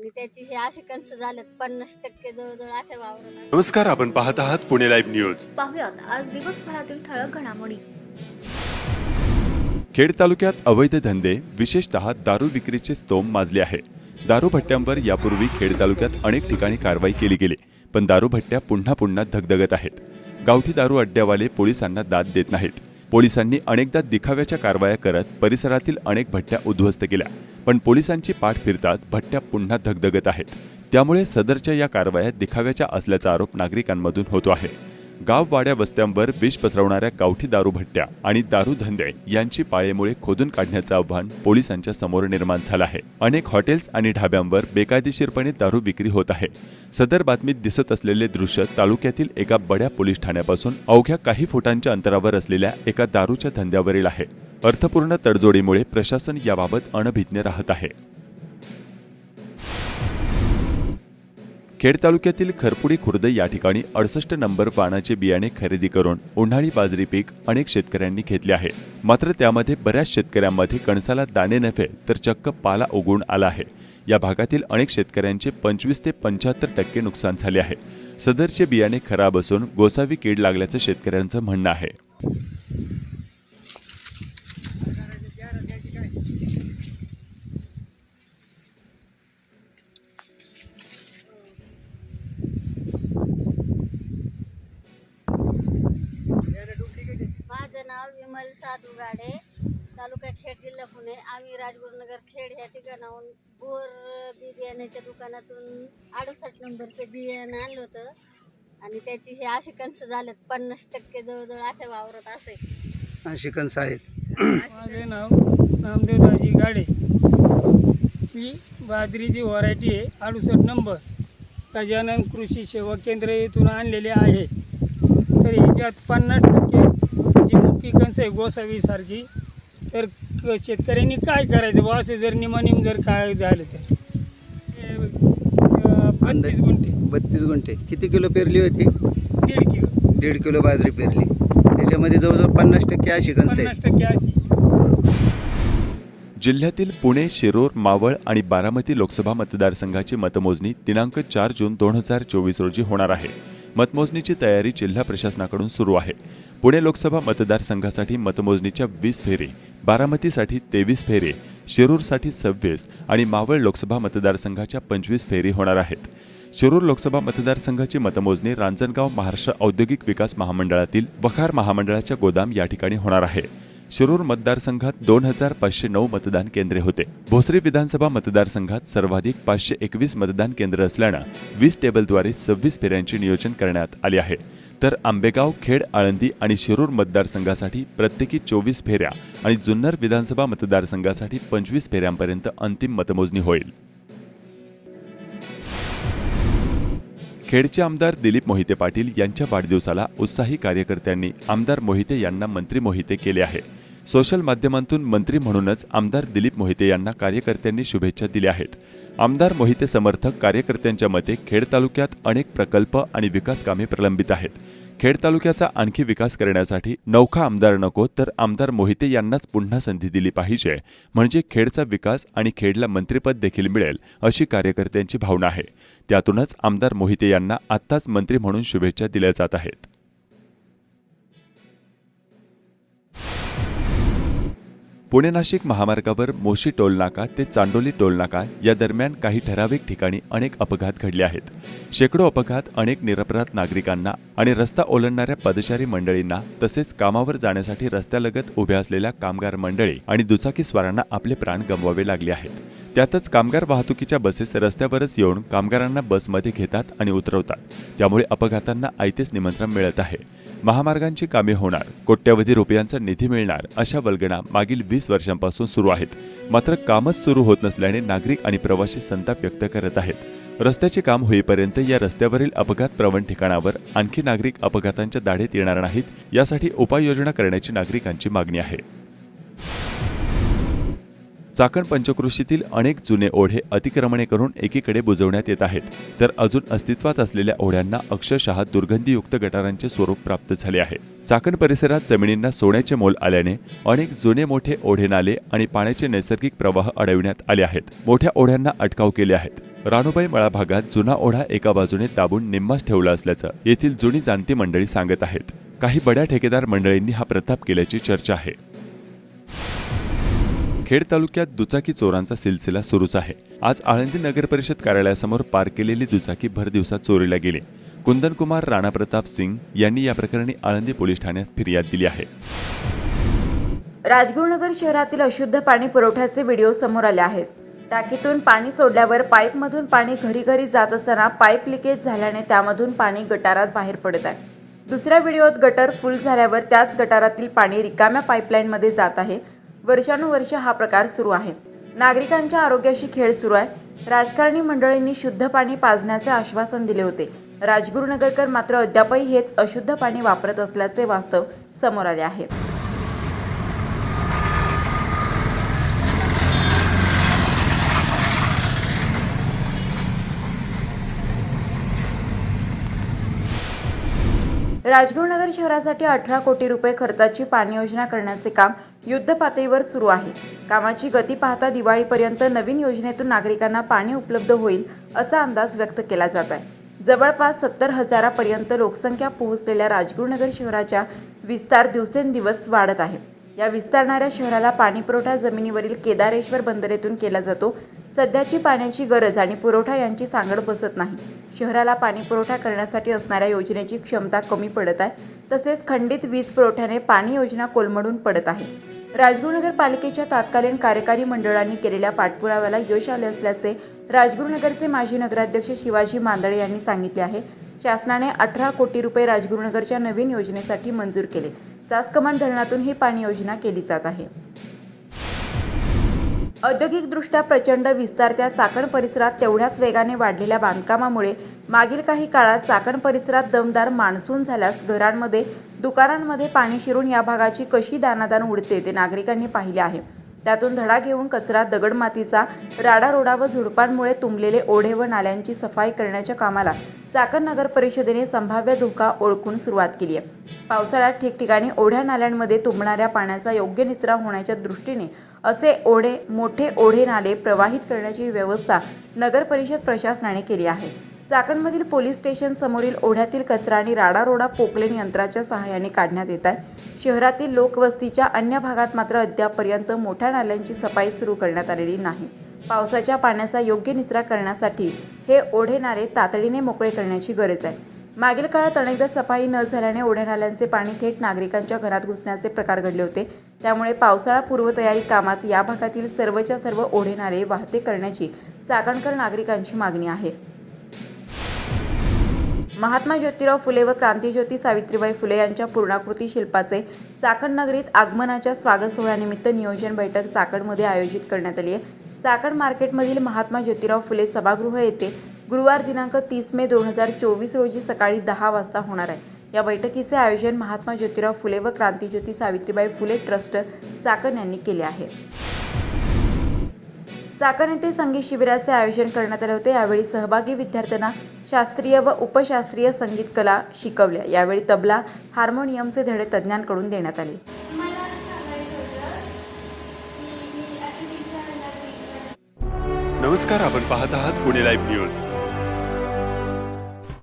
आणि त्याची हे असे कणस झालेत पन्नास टक्के जवळजवळ असे वावरणार नमस्कार आपण पाहत आहात पुणे लाईव्ह न्यूज. पाहुयात आज दिवसभरातील ठळक घडामोडी. खेड तालुक्यात अवैध धंदे विशेषतः दारू विक्रीचे स्तोम माजले आहे. दारू भट्ट्यांवर यापूर्वी खेड तालुक्यात अनेक ठिकाणी कारवाई केली गेली पण दारू भट्ट्या पुन्हा पुन्हा धगधगत आहेत. गावठी दारू अड्ड्यावाले पोलिसांना दाद देत नाहीत. पोलिसांनी अनेकदा दिखाव्याच्या कारवाया करत परिसरातील अनेक भट्ट्या उद्ध्वस्त केल्या. पण पोलिसांची पाठ फिरताच भट्ट्या पुन्हा धगधगत आहेत. त्यामुळे सदरच्या या कारवाया दिखाव्याच्या असल्याचा आरोप नागरिकांमधून होतो आहे. गाववाड्या वस्त्यांवर विष पसरवणाऱ्या गावठी दारू भट्ट्या आणि दारू धंदे यांची पाळेमुळे खोदून काढण्याचं आव्हान पोलिसांच्या समोर निर्माण झालं आहे. अनेक हॉटेल्स आणि ढाब्यांवर बेकायदेशीरपणे दारू विक्री होत आहे. सदर बातमीत दिसत असलेले दृश्य तालुक्यातील एका बड्या पोलीस ठाण्यापासून अवघ्या काही फुटांच्या अंतरावर असलेल्या एका दारूच्या धंद्यावरील आहे. अर्थपूर्ण तडजोडीमुळे प्रशासन याबाबत अनभिज्ञ राहत आहे. खेड तालुक्यातील खरपुडी खुर्द या ठिकाणी अडसष्ट नंबर पानाचे बियाणे खरेदी करून उन्हाळी बाजरी पीक अनेक शेतकऱ्यांनी घेतले आहे. मात्र त्यामध्ये बऱ्याच शेतकऱ्यांमध्ये कणसाला दाणे नव्हे तर चक्क पाला उगवून आला आहे. या भागातील अनेक शेतकऱ्यांचे पंचवीस ते पंच्याहत्तर टक्के नुकसान झाले आहे. सदरचे बियाणे खराब असून गोसावी कीड लागल्याचं शेतकऱ्यांचं म्हणणं आहे माझं नाव विमल साधू गाडे तालुका खेड जिल्हा पुणे. आम्ही राजगुरुनगर खेड ह्या ठिकाणाहून बोर बी बियाण्याच्या दुकानातून अडुसष्ट नंबरचे बियाणं आणलं होतं. आणि त्याची हे असे कणस झालेत पन्नास टक्के जवळजवळ असे वावरत असे. अशी कणसं आहेत. माझे नाव नामदेवदाजी गाडे. ही बाजरीची व्हरायटी आहे अडुसष्ट नंबर. गजानन कृषी सेवा केंद्र येथून आणलेले आहे. तर ह्याच्यात पन्नास टक्के मुकी कणस आहे गोसावीसारखी. तर क- शेतकऱ्यांनी काय करायचं? बुवा असं जर निमानिम जर काय झालं तर. बत्तीस गुंठे. बत्तीस गुंठे. किती किलो पेरली होती? दीड किलो. दीड किलो बाजरी पेरली. त्याच्यामध्ये जवळजवळ पन्नास टक्के अशी पन्नास आहेत टक्के अशी. जिल्ह्यातील पुणे शिरोर मावळ आणि बारामती लोकसभा मतदारसंघाची मतमोजणी दिनांक चार जून दोन हजार चोवीस रोजी होणार आहे. मतमोजणीची तयारी जिल्हा प्रशासनाकडून सुरू आहे. पुणे लोकसभा मतदारसंघासाठी मतमोजणीच्या वीस फेरी बारामतीसाठी तेवीस फेरी शिरूरसाठी सव्वीस आणि मावळ लोकसभा मतदारसंघाच्या पंचवीस फेरी होणार आहेत. शिरूर लोकसभा मतदारसंघाची मतमोजणी रांजणगाव महाराष्ट्र औद्योगिक विकास महामंडळातील वखार महामंडळाच्या गोदाम या ठिकाणी होणार आहे. शिरूर मतदारसंघात दोन हजार पाचशे नऊ मतदान केंद्रे होते. भोसरी विधानसभा मतदारसंघात सर्वाधिक पाचशे एकवीस मतदान केंद्र असल्यानं वीस टेबलद्वारे सव्वीस फेऱ्यांचे नियोजन करण्यात आले आहे. तर आंबेगाव खेड आळंदी आणि शिरूर मतदारसंघासाठी प्रत्येकी चोवीस फेऱ्या आणि जुन्नर विधानसभा मतदारसंघासाठी पंचवीस फेऱ्यांपर्यंत अंतिम मतमोजणी होईल. खेडचे आमदार दिलीप मोहिते पाटील यांच्या वाढदिवसाला उत्साही कार्यकर्त्यांनी आमदार मोहिते यांना मंत्री मोहिते केले आहे. सोशल माध्यमांतून मंत्री म्हणूनच आमदार दिलीप मोहिते यांना कार्यकर्त्यांनी शुभेच्छा दिल्या आहेत. आमदार मोहिते समर्थक कार्यकर्त्यांच्या मते खेड तालुक्यात अनेक प्रकल्प आणि विकास कामे प्रलंबित आहेत. खेड तालुक्याचा आणखी विकास करण्यासाठी नौखा आमदार नको तर आमदार मोहिते यांनाच पुन्हा संधी दिली पाहिजे. म्हणजे खेडचा विकास आणि खेडला मंत्रिपद देखील मिळेल अशी कार्यकर्त्यांची भावना आहे. त्यातूनच आमदार मोहिते यांना आत्ताच मंत्री म्हणून शुभेच्छा दिल्या जात आहेत. पुणे नाशिक महामार्गावर मोशी टोलनाका ते चांडोली टोलनाका या दरम्यान काही ठराविक ठिकाणी अनेक अपघात घडले आहेत. शेकडो अपघात अनेक निरपराध नागरिकांना आणि रस्ता ओलांडणाऱ्या पदचारी मंडळींना तसेच कामावर जाण्यासाठी रस्त्यालगत उभ्या असलेल्या कामगार मंडळी आणि दुचाकीस्वारांना आपले प्राण गमवावे लागले आहेत. त्यातच कामगार वाहतुकीच्या बसेस रस्त्यावरच येऊन कामगारांना बसमध्ये घेतात आणि उतरवतात. त्यामुळे अपघातांना आयतेच निमंत्रण मिळत आहे. महामार्गांची कामे होणार कोट्यवधी रुपयांचा निधी मिळणार अशा वल्गणा मागील वीस वर्षांपासून सुरू आहेत. मात्र कामच सुरू होत नसल्याने नागरिक आणि प्रवासी संताप व्यक्त करत आहेत. रस्त्याचे काम होईपर्यंत या रस्त्यावरील अपघात प्रवण ठिकाणावर आणखी नागरिक अपघातांच्या दाढेत येणार नाहीत यासाठी उपाययोजना करण्याची नागरिकांची मागणी आहे. चाकण पंचकृषीतील अनेक जुने ओढे अतिक्रमणे करून एकीकडे बुजवण्यात येत आहेत. तर अजून अस्तित्वात असलेल्या ओढ्यांना अक्षरशः दुर्गंधीयुक्त गटारांचे स्वरूप प्राप्त झाले आहे. चाकण परिसरात जमिनींना सोन्याचे मोल आल्याने अनेक जुने मोठे ओढे नाले आणि पाण्याचे नैसर्गिक प्रवाह अडविण्यात आले आहेत. मोठ्या ओढ्यांना अटकाव केले आहेत. राणूबाई मळा भागात जुना ओढा एका बाजूने दाबून निम्मास ठेवला असल्याचं येथील जुनी जाणती मंडळी सांगत आहेत. काही बड्या ठेकेदार मंडळींनी हा प्रताप केल्याची चर्चा आहे. खेड तालुक्यात दुचाकी चोरांचा सिलसिला सुरूच आहे. आज आळंदी नगर परिषद कार्यालयासमोर पार्क केलेली दुचाकी भर दिवसात चोरीला गेली. कुंदनकुमार राणा प्रताप सिंग यांनी या प्रकरणी आळंदी पोलीस ठाण्यात फिर्याद दिली आहे. राजगुरुनगर शहरातील अशुद्ध पाणी पुरवठ्याचे व्हिडिओ समोर आले आहेत. टाकीतून पाणी सोडल्यावर पाईपमधून पाणी घरी घरी जात असताना पाईप लिकेज झाल्याने त्यामधून पाणी गटारात बाहेर पडत आहे. दुसऱ्या व्हिडिओत गटर फुल झाल्यावर त्याच गटारातील पाणी रिकाम्या पाईपलाईनमध्ये जात आहे. वर्षानुवर्ष हा प्रकार सुरू आहे. नागरिकांच्या आरोग्याशी खेळ सुरू आहे. राजकारणी मंडळींनी शुद्ध पाणी पाजण्याचे आश्वासन दिले होते. राजगुरुनगरकर मात्र अद्यापही हेच अशुद्ध पाणी वापरत असल्याचे वास्तव समोर आले आहे. राजगुरुनगर शहरासाठी अठरा कोटी रुपये खर्चाची पाणी योजना करण्याचे काम युद्ध पातळीवर सुरू आहे. कामाची गती पाहता दिवाळीपर्यंत नवीन योजनेतून नागरिकांना पाणी उपलब्ध होईल असा अंदाज व्यक्त केला जात आहे. जवळपास सत्तर हजारापर्यंत लोकसंख्या पोहोचलेल्या राजगुरुनगर शहराच्या विस्तार दिवसेंदिवस वाढत आहे. या विस्तारणाऱ्या शहराला पाणीपुरवठा जमिनीवरील केदारेश्वर बंदरेतून केला जातो. सध्याची पाण्याची गरज आणि पुरवठा यांची सांगड बसत नाही. शहराला पाणी पुरवठा करण्यासाठी असणाऱ्या योजनेची क्षमता कमी पडत आहे. तसेच खंडित वीज पुरवठ्याने पाणी योजना कोलमडून पडत आहे. राजगुरुनगर पालिकेच्या तात्कालीन कार्यकारी मंडळांनी केलेल्या पाठपुराव्याला यश आले असल्याचे राजगुरुनगरचे माजी नगराध्यक्ष शिवाजी मांदळे यांनी सांगितले आहे. शासनाने अठरा कोटी रुपये राजगुरुनगरच्या नवीन योजनेसाठी मंजूर केले. चासकमान धरणातून ही पाणी योजना केली जात आहे. औद्योगिकदृष्ट्या प्रचंड विस्तारत्या चाकण परिसरात तेवढ्याच वेगाने वाढलेल्या बांधकामामुळे मागील काही काळात चाकण परिसरात दमदार मान्सून झाल्यास घरांमध्ये दुकानांमध्ये पाणी शिरून या भागाची कशी दानादान उडते ते नागरिकांनी पाहिले आहे. त्यातून धडा घेऊन कचरा दगडमातीचा राडारोडा व झुडपांमुळे तुंबलेले ओढे व नाल्यांची सफाई करण्याच्या कामाला चाकण नगर परिषदेने संभाव्य धोका ओळखून सुरुवात केली आहे. पावसाळ्यात ठिकठिकाणी ओढ्या नाल्यांमध्ये तुंबणाऱ्या पाण्याचा योग्य निचरा होण्याच्या दृष्टीने असे ओढे मोठे ओढे नाले प्रवाहित करण्याची व्यवस्था नगर परिषद प्रशासनाने केली आहे. चाकणमधील पोलीस स्टेशन समोरील ओढ्यातील कचरा आणि राडारोडा पोकलेन यंत्राच्या सहाय्याने काढण्यात येत आहे. शहरातील लोकवस्तीच्या अन्य भागात मात्र अद्यापपर्यंत मोठ्या नाल्यांची सफाई सुरू करण्यात आलेली नाही. पावसाच्या पाण्याचा योग्य निचरा करण्यासाठी हे ओढे नाले तातडीने मोकळे करण्याची गरज आहे. मागील काळात अनेकदा सफाई न झाल्याने ओढ्या नाल्यांचे पाणी थेट नागरिकांच्या घरात घुसण्याचे प्रकार घडले होते. त्यामुळे पावसाळा पूर्वतयारी कामात या भागातील सर्वच्या सर्व ओढे नाले वाहते करण्याची चाकणकर नागरिकांची मागणी आहे. महात्मा ज्योतिराव फुले व क्रांतीज्योती सावित्रीबाई फुले यांच्या पूर्णाकृती शिल्पाचे चाकण नगरीत आगमनाच्या स्वागत सोहळ्यानिमित्त नियोजन बैठक चाकणमध्ये आयोजित करण्यात आली आहे. चाकण मार्केटमधील महात्मा ज्योतिराव फुले सभागृह येथे गुरुवार दिनांक तीस मे दोन हजार चोवीस रोजी सकाळी दहा वाजता होणार आहे. या बैठकीचे आयोजन महात्मा ज्योतिराव फुले व क्रांतीज्योती सावित्रीबाई फुले ट्रस्ट चाकण यांनी केले आहे. चाकण येथे संगीत शिबिराचे आयोजन करण्यात आले होते. यावेळी सहभागी विद्यार्थ्यांना शास्त्रीय व उपशास्त्रीय संगीत कला शिकवल्या. यावेळी तबला हार्मोनियमचे धडे तज्ज्ञांकडून देण्यात आले. नमस्कार आपण पाहत आहात पुणे लाईव्ह न्यूज